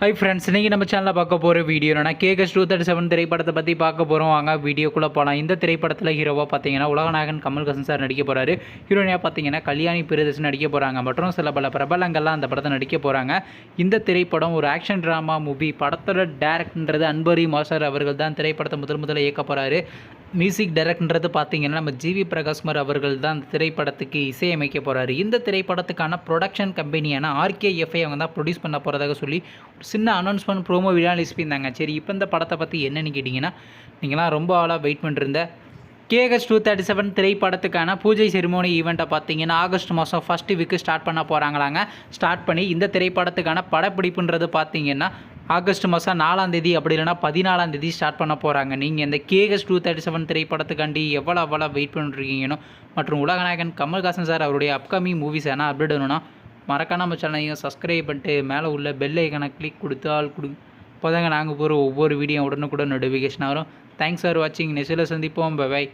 Hi friends இன்றைக்கி நம்ம சேனலில் பார்க்க போகிற வீடியோ என்னன்னா கேகஸ் டூ தேர்ட்டி செவன் திரைப்படத்தை பற்றி பார்க்க போகிறோம் வாங்க வீடியோக்குள்ளே போகலாம் இந்த திரைப்படத்தில் ஹீரோவாக பார்த்தீங்கன்னா உலகநாயகன் கமல்ஹாசன் சார் நடிக்க போகிறாரு ஹீரோனியாக பார்த்தீங்கன்னா கல்யாணி பிரியதர்ஷன் நடிக்க போகிறாங்க மற்றும் சில பல பிரபலங்கள்லாம் அந்த படத்தை நடிக்க போகிறாங்க இந்த திரைப்படம் ஒரு ஆக்ஷன் ட்ராமா மூவி படத்தோட டேரக்ட்ன்றது அன்பரி மாஸ்டர் அவர்கள் தான் திரைப்படத்தை முதல் முதல்ல இயக்க போகிறாரு மியூசிக் டைரக்டர்ன்றது பார்த்தீங்கன்னா நம்ம ஜிவி பிரகாஷ்மர் அவர்கள் தான் அந்த திரைப்படத்துக்கு இசையமைக்க போகிறாரு இந்த திரைப்படத்துக்கான ப்ரொடக்ஷன் கம்பெனியான ஆர்கேஎஃப்ஐ அவங்க தான் ப்ரொடியூஸ் பண்ண போகிறதாக சொல்லி சின்ன அனௌன்ஸ்மெண்ட் ப்ரோமோ வீடியோ இருந்தாங்க. சரி இப்போ இந்த படத்தை பற்றி என்னன்னு கேட்டிங்கன்னா நீங்களாம் ரொம்ப ஆளாக வெயிட் பண்ணிருந்த கேஎஸ் டூ தேர்ட்டி செவன் திரைப்படத்துக்கான பூஜை செரிமோனி ஈவெண்ட்டை பார்த்தீங்கன்னா ஆகஸ்ட் மாதம் ஃபஸ்ட்டு வீக்கு ஸ்டார்ட் பண்ண போகிறாங்களாங்க ஸ்டார்ட் பண்ணி இந்த திரைப்படத்துக்கான படப்பிடிப்புன்றது பார்த்தீங்கன்னா ஆகஸ்ட் மாதம் நாலாம் தேதி அப்படி இல்லைனா பதினாலாம் தேதி ஸ்டார்ட் பண்ண போகிறாங்க நீங்கள் இந்த கேஎஸ் டூ தேர்ட்டி செவன் திரைப்படத்துக்காண்டி எவ்வளோ எவ்வளோ வெயிட் பண்ணிருக்கீங்கன்னு மற்றும் உலகநாயகன் கமல்ஹாசன் சார் அவருடைய அப்கமிங் மூவிஸ் என்ன அப்டேட் வேணும்னா மறக்காம நம்ம சேனலையும் சப்ஸ்கிரைப் பண்ணிட்டு மேலே உள்ள பெல் ஐக்கனை கிளிக் கொடுத்து ஆள் கொடு. அப்போதாங்க நாங்கள் போகிற ஒவ்வொரு வீடியோ உடனுக்குடன் நோட்டிஃபிகேஷன் வரும். தேங்க்ஸ் ஃபார் வாட்சிங் நெசில் சந்திப்போம். பை